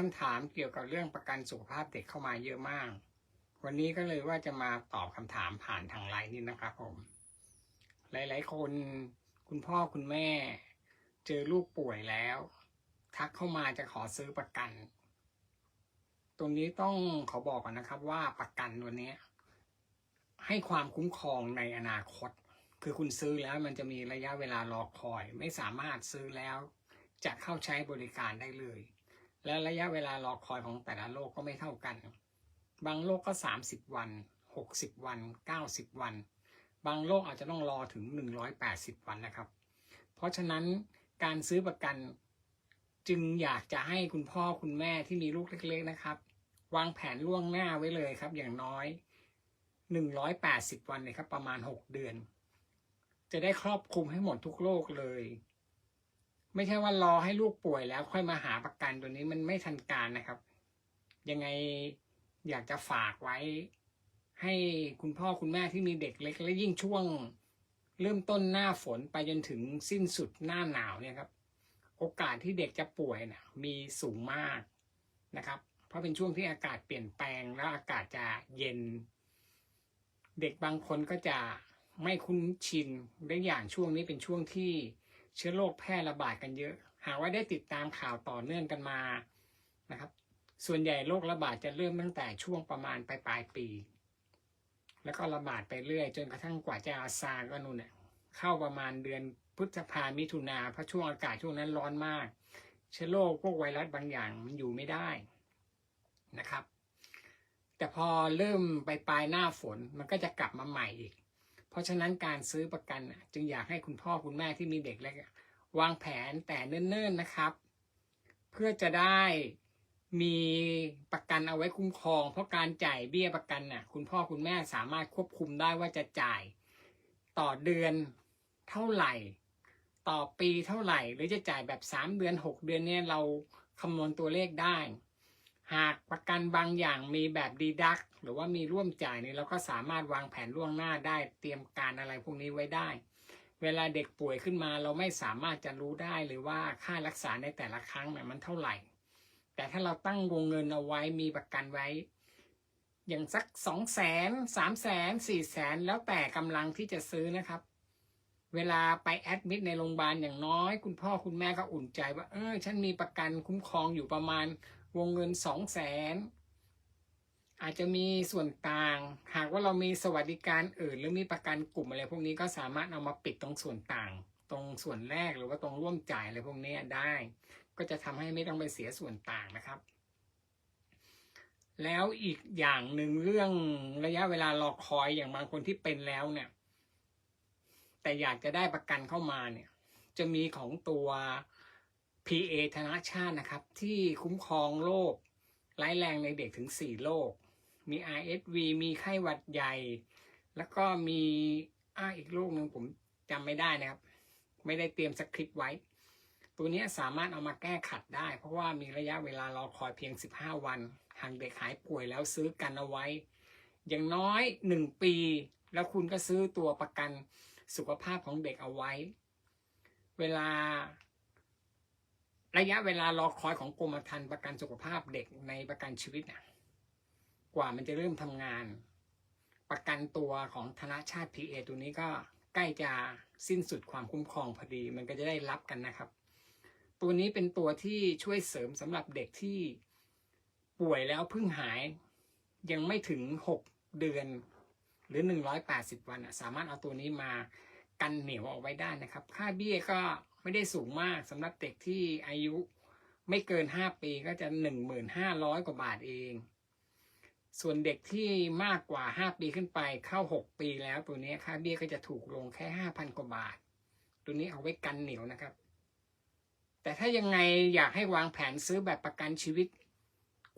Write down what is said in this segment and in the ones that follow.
คำถามเกี่ยวกับเรื่องประกันสุขภาพเด็กเข้ามาเยอะมาก วันนี้ก็เลยว่าจะมาตอบคำถามผ่านทางไลน์นี่นะครับผม หลายๆ คนคุณพ่อคุณแม่ เจอลูกป่วยแล้ว ทักเข้ามาจะขอซื้อประกัน ตรงนี้ต้องขอบอกก่อนนะครับว่าประกันตัวนี้ ให้ความคุ้มครองในอนาคต คือคุณซื้อแล้วมันจะมีระยะเวลารอคอย ไม่สามารถซื้อแล้ว จะเข้าใช้บริการได้เลย และระยะเวลารอคอยของแต่ละโรคก็ไม่เท่ากัน บางโรคก็ 30 วัน 60 วัน 90 วัน บางโรคอาจจะต้องรอถึง 180 วันนะครับ เพราะฉะนั้นการซื้อประกันจึงอยากจะให้คุณพ่อคุณแม่ที่มีลูกเล็ก ๆนะครับ วางแผนล่วงหน้าไว้เลยครับ อย่างน้อย 180 วันเลยครับ ประมาณ 6 เดือน จะได้ครอบคลุมให้หมดทุกโรคเลย ไม่ใช่ว่ารอให้ลูกป่วยแล้วค่อยมาหาประกันตัวนี้มันไม่ทันการนะครับ ยังไงอยากจะฝากไว้ ให้คุณพ่อคุณแม่ที่มีเด็กเล็ก และยิ่งช่วง เริ่มต้นหน้าฝนไปจนถึงสิ้นสุดหน้าหนาวเนี่ยครับ โอกาสที่เด็กจะป่วยนะมีสูงมากนะครับ เพราะเป็นช่วงที่อากาศเปลี่ยนแปลงแล้วอากาศจะเย็น เด็กบางคนก็จะไม่คุ้นชินได้อย่างช่วงนี้เป็นช่วงที่ เชื้อโรคแพร่ระบาดกันเยอะ หากว่าได้ติดตามข่าวต่อเนื่องกันมานะครับ ส่วนใหญ่โรคระบาดจะเริ่มตั้งแต่ช่วงประมาณปลายปลายปี แล้วก็ระบาดไปเรื่อย จนกระทั่งกว่าจะอาซาก็นู่นเนี่ยเข้าประมาณเดือนพฤษภามิถุนาเพราะช่วงอากาศช่วงนั้นร้อนมาก เชื้อโรคพวกไวรัสบางอย่างมันอยู่ไม่ได้นะครับ แต่พอเริ่มไปปลายหน้าฝนมันก็จะกลับมาใหม่อีก เพราะฉะนั้นการซื้อประกันจึงอยากให้คุณพ่อคุณแม่ที่มีเด็กเล็กวางแผนแต่เนิ่นๆนะครับ เพื่อจะได้มีประกันเอาไว้คุ้มครอง เพราะการจ่ายเบี้ยประกันน่ะ คุณพ่อคุณแม่สามารถควบคุมได้ว่าจะจ่ายต่อเดือนเท่าไหร่ ต่อปีเท่าไหร่ หรือจะจ่ายแบบสามเดือนหกเดือนเนี่ยเราคำนวณตัวเลขได้ หากประกันบางอย่างมีแบบดีดัก หรือว่ามีร่วมจ่ายเนี่ยเราก็สามารถวางแผนล่วงหน้าได้เตรียมการอะไรพวกนี้ไว้ได้ เวลาเด็กป่วยขึ้นมาเราไม่สามารถจะรู้ได้เลยว่าค่ารักษาในแต่ละครั้งเนี่ยมันเท่าไหร่ แต่ถ้าเราตั้งวงเงินเอาไว้มีประกันไว้ อย่างสักสองแสนสามแสนสี่แสนแล้วแต่กำลังที่จะซื้อนะครับ เวลาไปแอดมิดในโรงพยาบาลอย่างน้อย คุณพ่อคุณแม่ก็อุ่นใจว่าเออฉันมีประกันคุ้มครองอยู่ประมาณ วงเงินสองแสนอาจจะมีส่วนต่าง หากว่าเรามีสวัสดิการอื่น หรือมีประกันกลุ่มอะไรพวกนี้ก็สามารถเอามาปิดตรงส่วนต่าง ตรงส่วนแรกหรือว่าตรงร่วมจ่ายอะไรพวกนี้ได้ ก็จะทำให้ไม่ต้องไปเสียส่วนต่างนะครับ แล้วอีกอย่างหนึ่งเรื่องระยะเวลารอคอยอย่างบางคนที่เป็นแล้วเนี่ย แต่อยากจะได้ประกันเข้ามาเนี่ย จะมีของตัว PA ธนาชาตินะครับ ที่คุ้มครองโรคร้ายแรงในเด็กถึง 4 โรค มี RSV มีไข้หวัดใหญ่ แล้วก็มีอ้าอีกโรคหนึ่งผมจำไม่ได้นะครับ ไม่ได้เตรียมสคริปต์ไว้ ตัวนี้สามารถเอามาแก้ขัดได้ เพราะว่ามีระยะเวลารอคอยเพียง 15 วัน หากเด็กหายป่วยแล้วซื้อกันเอาไว้ อย่างน้อย 1 ปี แล้วคุณก็ซื้อตัวประกันสุขภาพของเด็กเอาไว้ เวลา ระยะเวลารอคอยของกรมธรรม์ประกันสุขภาพเด็กในประกันชีวิตน่ะกว่ามันจะเริ่มทำงาน ประกันตัวของธนาชาติ PA ตัวนี้ก็ใกล้จะสิ้นสุดความคุ้มครองพอดี มันก็จะได้รับกันนะครับ ตัวนี้เป็นตัวที่ช่วยเสริมสำหรับเด็กที่ป่วยแล้วเพิ่งหาย ยังไม่ถึง 6 เดือนหรือ 180 วันอะสามารถเอาตัวนี้มากันเหนียวเอาไว้ได้นะครับ ค่าเบี้ยก็ ไม่ได้สูงมากสำหรับเด็กที่อายุไม่เกิน 5 ปีก็จะ 1,500 กว่าบาทเอง ส่วนเด็กที่มากกว่า 5 ปีขึ้นไปเข้า 6 ปีแล้วตัวนี้ค่าเบี้ยก็จะถูกลงแค่ 5,000 กว่าบาท ตัวนี้เอาไว้กันเหนียวนะครับ แต่ถ้ายังไงอยากให้วางแผนซื้อแบบประกันชีวิต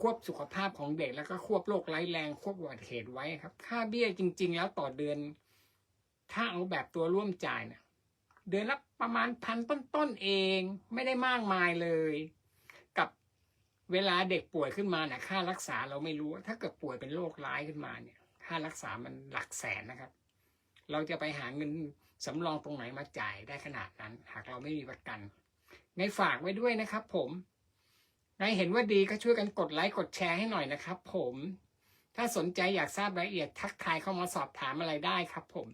ควบสุขภาพของเด็กแล้วก็ควบโรคร้แรงควบอุบัติเหตุไว้ครับ ค่าเบี้ยจริง ๆ แล้วต่อเดือน ถ้าเอาแบบตัวร่วมจ่ายเนี่ย เดือนละประมาณพันต้นๆเองไม่ได้มากมายเลย กับเวลาเด็กป่วยขึ้นมาเนี่ยค่ารักษาเราไม่รู้ ถ้าเกิดป่วยเป็นโรคร้ายขึ้นมาเนี่ย ค่ารักษามันหลักแสนนะครับ เราจะไปหาเงินสำรองตรงไหนมาจ่ายได้ขนาดนั้น หากเราไม่มีประกันไงฝากไว้ด้วยนะครับผมใครเห็นว่าดีก็ช่วยกันกดไลค์กดแชร์ให้หน่อยนะครับ ผม ถ้าสนใจอยากทราบรายละเอียดทักทายเข้ามาสอบถามอะไรได้ครับ ผม